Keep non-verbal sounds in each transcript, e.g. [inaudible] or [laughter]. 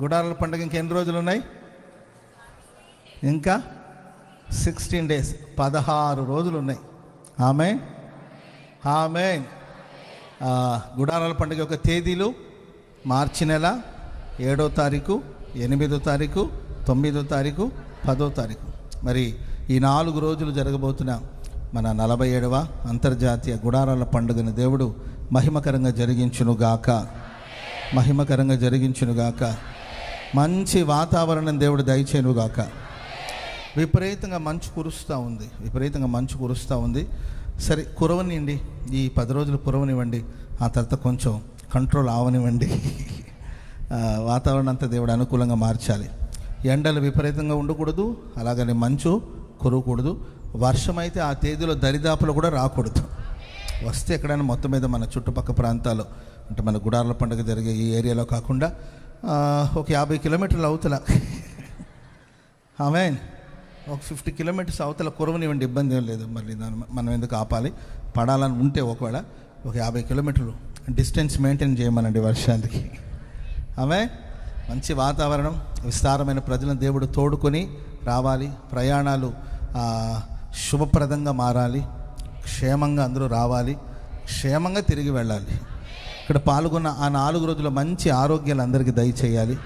గుడారాల పండుగ ఇంకా ఎన్ని రోజులు ఉన్నాయి? ఇంకా సిక్స్టీన్ డేస్ పదహారు రోజులు ఉన్నాయి. ఆమె ఆమె గుడారాల పండుగ యొక్క తేదీలు మార్చి నెల ఏడో తారీఖు ఎనిమిదో తారీఖు తొమ్మిదో తారీఖు పదో తారీఖు. మరి ఈ నాలుగు రోజులు జరగబోతున్న మన నలభై ఏడవ అంతర్జాతీయ గుడారాల పండుగను దేవుడు మహిమకరంగా జరిగించునుగాక. మహిమకరంగా జరిగించునుగాక. మంచి వాతావరణం దేవుడు దయచేనుగాక విపరీతంగా మంచు కురుస్తూ ఉంది. విపరీతంగా మంచు కురుస్తూ ఉంది. సరే కురవనివ్వండి ఈ పది రోజులు కురవనివ్వండి. ఆ తర్వాత కొంచెం కంట్రోల్ అవనివ్వండి. వాతావరణం అంతా దేవుడు అనుకూలంగా మార్చాలి. ఎండలు విపరీతంగా ఉండకూడదు. అలాగని మంచు కురవకూడదు. వర్షం అయితే ఆ తేదీలో దరిదాపులు కూడా రాకూడదు. వస్తే ఎక్కడైనా మొత్తం మీద మన చుట్టుపక్క ప్రాంతాలు అంటే మన గుడార్ల పండుగ జరిగే ఈ ఏరియాలో కాకుండా ఒక యాభై కిలోమీటర్లు అవతల. ఆమె ఒక ఫిఫ్టీ కిలోమీటర్స్ అవతల కురవనివ్వండి ఇబ్బంది ఏం లేదు. మళ్ళీ దాన్ని మనం ఎందుకు ఆపాలి? పడాలని ఉంటే ఒకవేళ ఒక యాభై కిలోమీటర్లు డిస్టెన్స్ మెయింటైన్ చేయమనండి వర్షానికి. ఆమె మంచి వాతావరణం విస్తారమైన ప్రజలను దేవుడు తోడుకొని రావాలి. ప్రయాణాలు శుభప్రదంగా మారాలి. క్షేమంగా అందరూ రావాలి. క్షేమంగా తిరిగి వెళ్ళాలి. ఇక్కడ పాల్గొన్న ఆ నాలుగు రోజుల మంచి ఆరోగ్యాలు అందరికీ దయచేయాలి.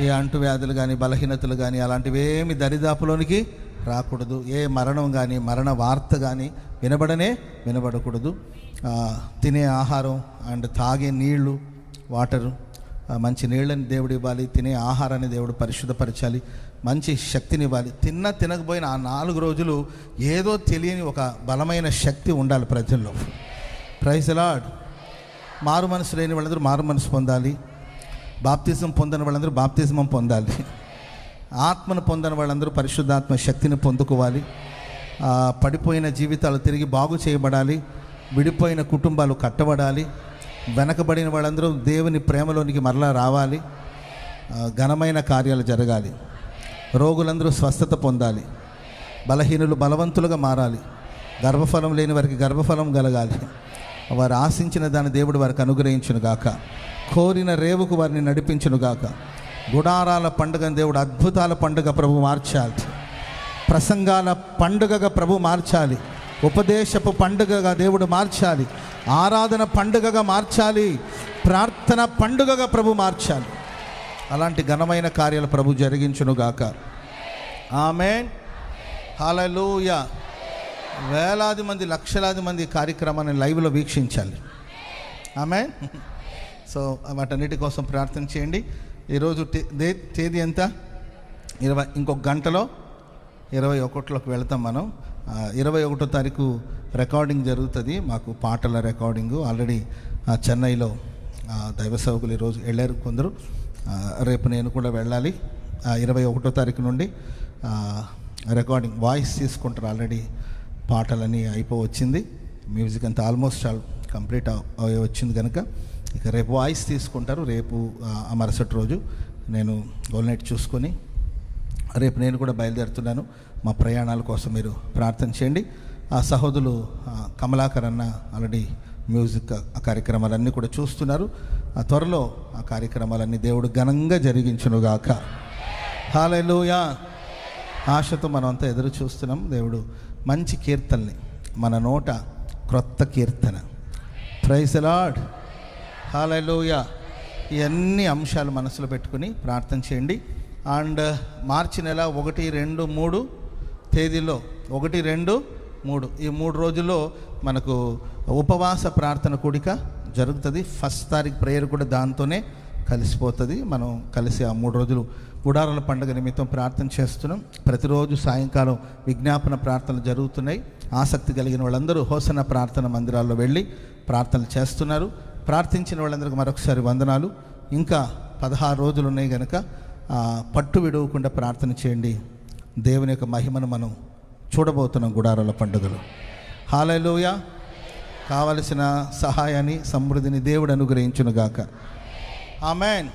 ఏ అంటువ్యాధులు కానీ బలహీనతలు కానీ అలాంటివి ఏమి దరిదాపులోనికి రాకూడదు. ఏ మరణం కానీ మరణ వార్త కానీ వినబడనే వినబడకూడదు. తినే ఆహారం అండ్ తాగే నీళ్ళు వాటరు మంచి నీళ్ళని దేవుడు ఇవ్వాలి. తినే ఆహారాన్ని దేవుడు పరిశుద్ధపరచాలి. మంచి శక్తిని ఇవ్వాలి తిన్న తినకపోయిన ఆ నాలుగు రోజులు ఏదో తెలియని ఒక బలమైన శక్తి ఉండాలి ప్రజల్లో. ప్రైజ్ లాడ్ మారు మనసు లేని వాళ్ళందరూ మారు మనసు పొందాలి. బాప్తిజం పొందని వాళ్ళందరూ బాప్తిజమం పొందాలి. ఆత్మను పొందని వాళ్ళందరూ పరిశుద్ధాత్మ శక్తిని పొందుకోవాలి. పడిపోయిన జీవితాలు తిరిగి బాగు చేయబడాలి. విడిపోయిన కుటుంబాలు కట్టబడాలి. వెనకబడిన వాళ్ళందరూ దేవుని ప్రేమలోనికి మరలా రావాలి. ఘనమైన కార్యాలు జరగాలి. రోగులందరూ స్వస్థత పొందాలి. బలహీనులు బలవంతులుగా మారాలి. గర్భఫలం లేని వారికి గర్భఫలం కలగాలి. వారు ఆశించిన దాన్ని దేవుడు వారికి అనుగ్రహించును గాక. కోరిన రేవుకు వారిని నడిపించును గాక. గుడారాల పండుగను దేవుడు అద్భుతాల పండుగ ప్రభు మార్చాలి. ప్రసంగాల పండుగగా ప్రభు మార్చాలి. ఉపదేశపు పండుగగా దేవుడు మార్చాలి. ఆరాధన పండుగగా మార్చాలి. ప్రార్థన పండుగగా ప్రభు మార్చాలి. అలాంటి ఘనమైన కార్యాలు ప్రభు జరిగించునుగాక ఆమె హలలుయా వేలాది మంది లక్షలాది మంది కార్యక్రమాన్ని లైవ్లో వీక్షించాలి. ఆమె సో వాటన్నిటి కోసం ప్రార్థన చేయండి. ఈరోజు తేదీ ఎంత? ఇరవై ఇంకొక గంటలో ఇరవై ఒకటిలోకి వెళ్తాం మనం. ఇరవై ఒకటో తారీఖు రికార్డింగ్ జరుగుతుంది. మాకు పాటల రికార్డింగు ఆల్రెడీ చెన్నైలో దైవ సేవకులు ఈరోజు వెళ్ళారు కొందరు. రేపు నేను కూడా వెళ్ళాలి. ఇరవై ఒకటో తారీఖు నుండి రికార్డింగ్ వాయిస్ తీసుకుంటారు ఆల్రెడీ. పాటలని అయిపో వచ్చింది మ్యూజిక్ అంతా ఆల్మోస్ట్ ఆల్ కంప్లీట్ అయి వచ్చింది కనుక ఇక రేపు వాయిస్ తీసుకుంటారు. రేపు మరుసటి రోజు నేను గోల్ నైట్ చూసుకొని రేపు నేను కూడా బయలుదేరుతున్నాను. మా ప్రయాణాల కోసం మీరు ప్రార్థన చేయండి. ఆ సహోదరులు కమలాకర్ అన్న ఆల్రెడీ మ్యూజిక్ ఆ కార్యక్రమాలన్నీ కూడా చూస్తున్నారు. ఆ త్వరలో ఆ కార్యక్రమాలన్నీ దేవుడు ఘనంగా జరిగించునుగాక. హాలూయా ఆశతో మనం అంతా ఎదురు చూస్తున్నాం దేవుడు మంచి కీర్తనని మన నోట క్రొత్త కీర్తన. ప్రైజ్ లాడ్ హాలూయా ఇవన్నీ అంశాలు మనసులో పెట్టుకుని ప్రార్థన చేయండి. అండ్ మార్చి నెల ఒకటి రెండు మూడు తేదీలో ఒకటి రెండు మూడు. ఈ మూడు రోజుల్లో మనకు ఉపవాస ప్రార్థన కూడిక జరుగుతుంది. ఫస్ట్ తారీఖు ప్రేయర్ కూడా దాంతోనే కలిసిపోతుంది. మనం కలిసి ఆ మూడు రోజులు గుడారాల పండుగ నిమిత్తం ప్రార్థన చేస్తున్నాం. ప్రతిరోజు సాయంకాలం విజ్ఞాపన ప్రార్థనలు జరుగుతున్నాయి. ఆసక్తి కలిగిన వాళ్ళందరూ హోసన ప్రార్థన మందిరాల్లో వెళ్ళి ప్రార్థనలు చేస్తున్నారు. ప్రార్థించిన వాళ్ళందరికీ మరొకసారి వందనాలు. ఇంకా పదహారు రోజులు ఉన్నాయి కనుక పట్టు విడవకుండా ప్రార్థన చేయండి. దేవుని యొక్క మహిమను మనం చూడబోతున్నాం గుడారాల పండుగలు. హాలలోయ. కావలసిన సహాయాన్ని సమృద్ధిని దేవుడు అనుగ్రహించునుగాక. ఆమెన్.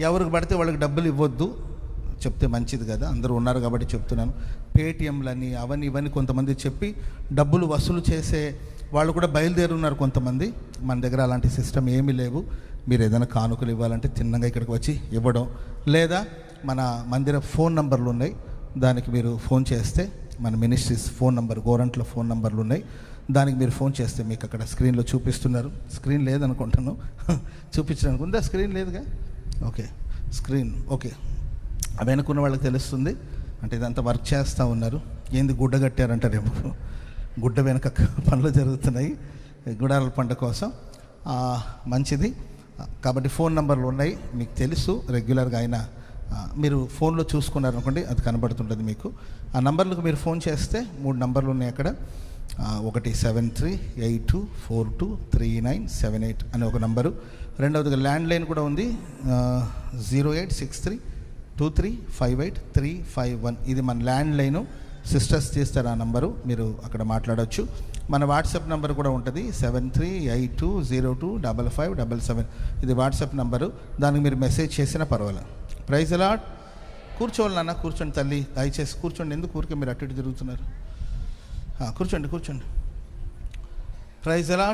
ఎవరికి పడితే వాళ్ళకి డబ్బులు ఇవ్వద్దు. చెప్తే మంచిది కదా. అందరూ ఉన్నారు కాబట్టి చెప్తున్నాను. పేటిఎంలని అవన్నీ ఇవన్నీ కొంతమంది చెప్పి డబ్బులు వసూలు చేసే వాళ్ళు కూడా బయలుదేరున్నారు కొంతమంది. మన దగ్గర అలాంటి సిస్టమ్ ఏమీ లేవు. మీరు ఏదైనా కానుకలు ఇవ్వాలంటే తిన్నగా ఇక్కడికి వచ్చి ఇవ్వడం. లేదా మన మందిర ఫోన్ నంబర్లు ఉన్నాయి. దానికి మీరు ఫోన్ చేస్తే మన ministries phone number Gorantla phone నంబర్లు ఉన్నాయి. దానికి మీరు ఫోన్ చేస్తే మీకు అక్కడ స్క్రీన్లో చూపిస్తున్నారు. స్క్రీన్ లేదనుకుంటాను. [laughs] చూపించడానికి ఉందా? స్క్రీన్ లేదుగా? ఓకే. Screen okay. అవి వెనుకున్న వాళ్ళకి తెలుస్తుంది. అంటే ఇదంతా వర్క్ చేస్తూ ఉన్నారు. ఏంది గుడ్డ కట్టారంటారేమో. గుడ్డ వెనక [laughs] పనులు జరుగుతున్నాయి. గుడారాల పంట కోసం. మంచిది. కాబట్టి ఫోన్ నెంబర్లు ఉన్నాయి. మీకు తెలుసు రెగ్యులర్గా అయినా. మీరు ఫోన్లో చూసుకున్నారనుకోండి అది కనబడుతుంటుంది మీకు. ఆ నంబర్లకు మీరు ఫోన్ చేస్తే మూడు నంబర్లు ఉన్నాయి అక్కడ. ఒకటి seven three eight two four two three nine seven eight అనే ఒక నంబరు. రెండవదిగా ల్యాండ్ లైన్ కూడా ఉంది. Zero eight six three two three five eight three five one. ఇది మన ల్యాండ్ లైను సిస్టర్స్ చేస్తారు ఆ నంబరు. మీరు అక్కడ మాట్లాడవచ్చు మన వాట్సాప్ నెంబర్ కూడా ఉంటుంది. Seven three eight two zero two double five double seven. ఇది వాట్సాప్ నెంబరు. దానికి మీరు మెసేజ్ చేసినా పర్వాలేదు ప్రైజ్ అలాట్. కూర్చోవాలి నాన్న కూర్చోండి తల్లి. దయచేసి కూర్చోండి. ఎందుకు ఊరికే మీరు అటు ఇటు తిరుగుతున్నారు? కూర్చోండి కూర్చోండి. ప్రైజ్ ఎలా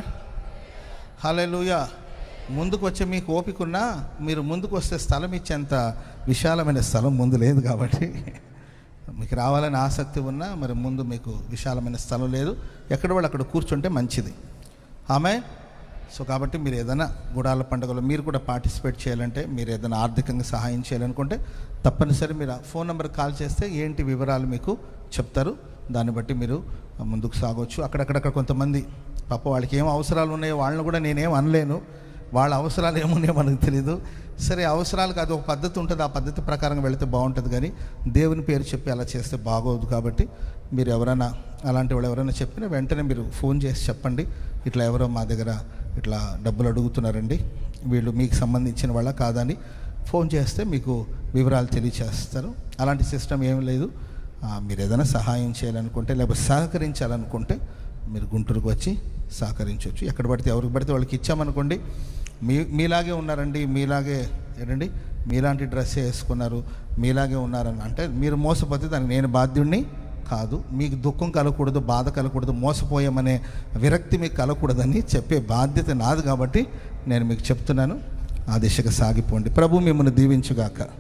హల్లెలూయా ముందుకు వచ్చే మీకు ఓపికన్నా మీరు ముందుకు వస్తే స్థలం ఇచ్చేంత విశాలమైన స్థలం ముందు లేదు కాబట్టి. మీకు రావాలని ఆసక్తి ఉన్నా మరి ముందు మీకు విశాలమైన స్థలం లేదు. ఎక్కడ వాళ్ళు అక్కడ కూర్చుంటే మంచిది. ఆమె సో కాబట్టి మీరు ఏదైనా గుడాల పండుగలో మీరు కూడా పార్టిసిపేట్ చేయాలంటే మీరు ఏదైనా ఆర్థికంగా సహాయం చేయాలనుకుంటే తప్పనిసరి మీరు ఫోన్ నెంబర్ కాల్ చేస్తే ఏంటి వివరాలు మీకు చెప్తారు. దాన్ని బట్టి మీరు ముందుకు సాగొచ్చు. అక్కడక్కడక్కడ కొంతమంది పాప వాళ్ళకి ఏం అవసరాలు ఉన్నాయో వాళ్ళని కూడా నేనేం అనలేను. వాళ్ళ అవసరాలు ఏమున్నాయో మనకు తెలియదు సరే అవసరాలకు అది ఒక పద్ధతి ఉంటుంది. ఆ పద్ధతి ప్రకారం వెళితే బాగుంటుంది కానీ దేవుని పేరు చెప్పి అలా చేస్తే బాగోదు కాబట్టి మీరు ఎవరైనా అలాంటి వాళ్ళు ఎవరైనా చెప్పినా వెంటనే మీరు ఫోన్ చేసి చెప్పండి. ఇట్లా ఎవరో మా దగ్గర ఇట్లా డబ్బులు అడుగుతున్నారండి. వీళ్ళు మీకు సంబంధించిన వాళ్ళ కాదని ఫోన్ చేస్తే మీకు వివరాలు తెలియచేస్తారు. అలాంటి సిస్టమ్ ఏం లేదు. మీరు ఏదైనా సహాయం చేయాలనుకుంటే లేకపోతే సహకరించాలనుకుంటే మీరు గుంటూరుకు వచ్చి సహకరించవచ్చు. ఎక్కడ పడితే ఎవరికి పడితే వాళ్ళకి ఇచ్చామనుకోండి మీ మీలాగే ఉన్నారండి మీలాగే ఏంటండి మీలాంటి డ్రెస్ వేసుకున్నారు మీలాగే ఉన్నారని అంటే మీరు మోసపోతే దానికి నేను బాధ్యుడిని కాదు. మీకు దుఃఖం కలగకూడదు బాధ కలగకూడదు మోసపోయామనే విరక్తి మీకు కలగకూడదని చెప్పే బాధ్యత నాది కాబట్టి నేను మీకు చెప్తున్నాను. ఆ దిశగా సాగిపోండి. ప్రభు మిమ్మల్ని దీవించుగాక.